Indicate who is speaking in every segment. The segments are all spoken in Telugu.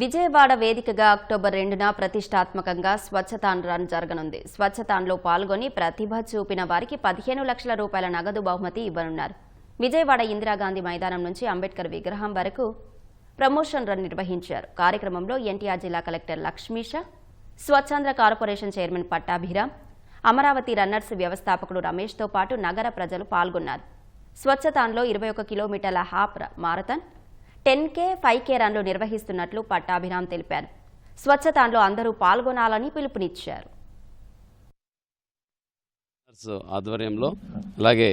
Speaker 1: విజయవాడ వేదికగా అక్టోబర్ రెండున ప్రతిష్టాత్మకంగా స్వచ్ఛతాన్ రన్ జరగనుంది. స్వచ్ఛతాన్లో పాల్గొని ప్రతిభ చూపిన వారికి పదిహేను లక్షల రూపాయల నగదు బహుమతి ఇవ్వనున్నారు. విజయవాడ ఇందిరాగాంధీ మైదానం నుంచి అంబేద్కర్ విగ్రహం వరకు ప్రమోషన్ రన్ నిర్వహించారు. కార్యక్రమంలో ఎన్టీఆర్ జిల్లా collector Lakshmisha Swachhandhra corporation chairman Pattabhiram Amaravati runners వ్యవస్థాపకుడు రమేష్తో పాటు నగర ప్రజలు పాల్గొన్నారు. స్వచ్ఛతాన్లో ఇరవై ఒక కిలోమీటర్ల half marathon ten K five K రన్లు నిర్వహిస్తున్నట్లు పట్టాభిరామ్ తెలిపారు. స్వచ్ఛతాన్లో అందరూ పాల్గొనాలని పిలుపునిచ్చారు.
Speaker 2: ఆధ్వర్యంలో అలాగే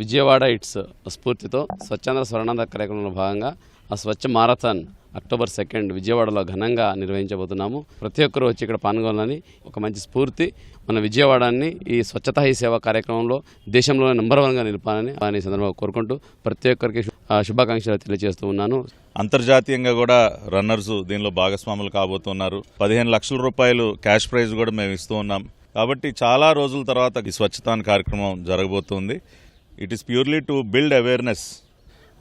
Speaker 2: విజయవాడ ఇట్స్ స్ఫూర్తితో స్వచ్ఛంద స్వర్ణాంధ్ర కార్యక్రమంలో భాగంగా ఆ స్వచ్ఛ మారథాన్ అక్టోబర్ సెకండ్ విజయవాడలో ఘనంగా నిర్వహించబోతున్నాము. ప్రతి ఒక్కరూ వచ్చి ఇక్కడ పాల్గొనాలని ఒక మంచి స్ఫూర్తి మన విజయవాడాన్ని ఈ స్వచ్ఛతా హీ సేవ కార్యక్రమంలో దేశంలోనే నెంబర్ వన్గా నిలపాలని అని సందర్భంగా కోరుకుంటూ ప్రతి ఒక్కరికి శుభాకాంక్షలు తెలియజేస్తూ ఉన్నాను.
Speaker 3: అంతర్జాతీయంగా కూడా రన్నర్స్ దీనిలో భాగస్వాములు కాబోతున్నారు. పదిహేను లక్షల రూపాయలు క్యాష్ ప్రైజ్ కూడా మేము ఇస్తూ ఉన్నాం. కాబట్టి చాలా రోజుల తర్వాత ఈ స్వచ్ఛతాన్ కార్యక్రమం జరగబోతుంది. It is purely to build awareness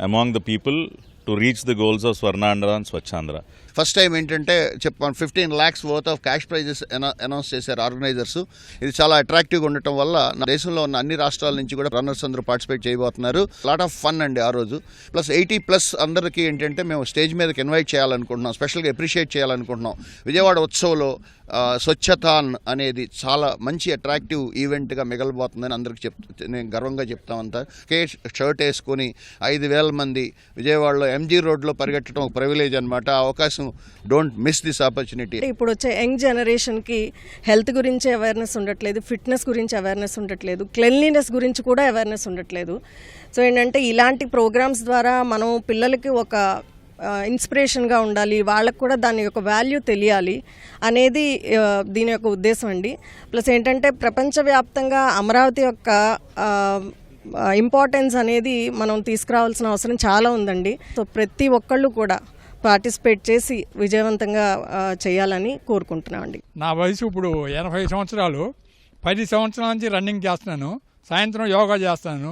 Speaker 3: among the people to reach the goals of Swarnandhra and Swachhandhra
Speaker 4: first time ఏంటంటే చెప్పాను fifteen lakhs worth of cash prizes announce చేశారు ఆర్గనైజర్స్ ఇది చాలా అట్రాక్టివ్గా ఉండటం వల్ల నా దేశంలో ఉన్న అన్ని రాష్ట్రాల నుంచి కూడా రన్నర్స్ అందరూ పార్టిసిపేట్ చేయబోతున్నారు. లాట్ ఆఫ్ ఫన్ అండి ఆ రోజు. ప్లస్ ఎయిటీ ప్లస్ అందరికీ ఏంటంటే మేము స్టేజ్ మీదకి ఇన్వైట్ చేయాలనుకుంటున్నాం స్పెషల్గా అప్రిషియేట్ చేయాలనుకుంటున్నాం. విజయవాడ ఉత్సవంలో ఆ, స్వచ్ఛతాన్ అనేది చాలా మంచి అట్రాక్టివ్ ఈవెంట్గా మిగలబోతుందని అందరికి చెప్ నేను గర్వంగా చెప్తామంతా కే షర్ట్ వేసుకొని ఐదు వేల మంది విజయవాడలో ఎంజీ రోడ్లో పరిగెట్టడం ఒక ప్రివిలేజ్ అనమాట ఆ అవకాశం డోంట్ మిస్ దిస్ ఆపర్చునిటీ
Speaker 5: ఇప్పుడు వచ్చే యంగ్ జనరేషన్కి హెల్త్ గురించి అవేర్నెస్ ఉండట్లేదు ఫిట్నెస్ గురించి అవేర్నెస్ ఉండట్లేదు క్లెన్లీనెస్ గురించి కూడా అవేర్నెస్ ఉండట్లేదు. సో ఏంటంటే ఇలాంటి ప్రోగ్రామ్స్ ద్వారా మనం పిల్లలకి ఒక ఇన్స్పిరేషన్గా ఉండాలి వాళ్ళకు కూడా దాని యొక్క వాల్యూ తెలియాలి అనేది దీని యొక్క ఉద్దేశం అండి. ప్లస్ ఏంటంటే ప్రపంచవ్యాప్తంగా అమరావతి యొక్క ఇంపార్టెన్స్ అనేది మనం తీసుకురావాల్సిన అవసరం చాలా ఉందండి. సో ప్రతి ఒక్కళ్ళు కూడా పార్టిసిపేట్ చేసి విజయవంతంగా చేయాలని కోరుకుంటున్నామండి.
Speaker 6: నా వయసు ఇప్పుడు ఎనభై సంవత్సరాలు. పది సంవత్సరాల నుంచి రన్నింగ్ చేస్తున్నాను. సాయంత్రం యోగా చేస్తాను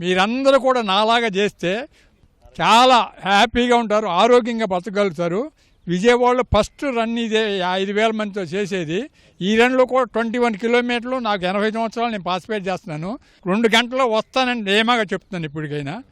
Speaker 6: మీరందరూ కూడా నాలాగా చేస్తే చాలా హ్యాపీగా ఉంటారు ఆరోగ్యంగా బతకగలుగుతారు. విజయవాడలో ఫస్ట్ రన్ ఇదే ఐదు వేల మందితో చేసేది. ఈ రన్లో కూడా ట్వంటీ వన్ కిలోమీటర్లు నాకు ఎనభై సంవత్సరాలు నేను పార్టిసిపేట్ చేస్తున్నాను. రెండు గంటల్లో వస్తానని ధీమాగా చెప్తున్నాను ఇప్పటికైనా.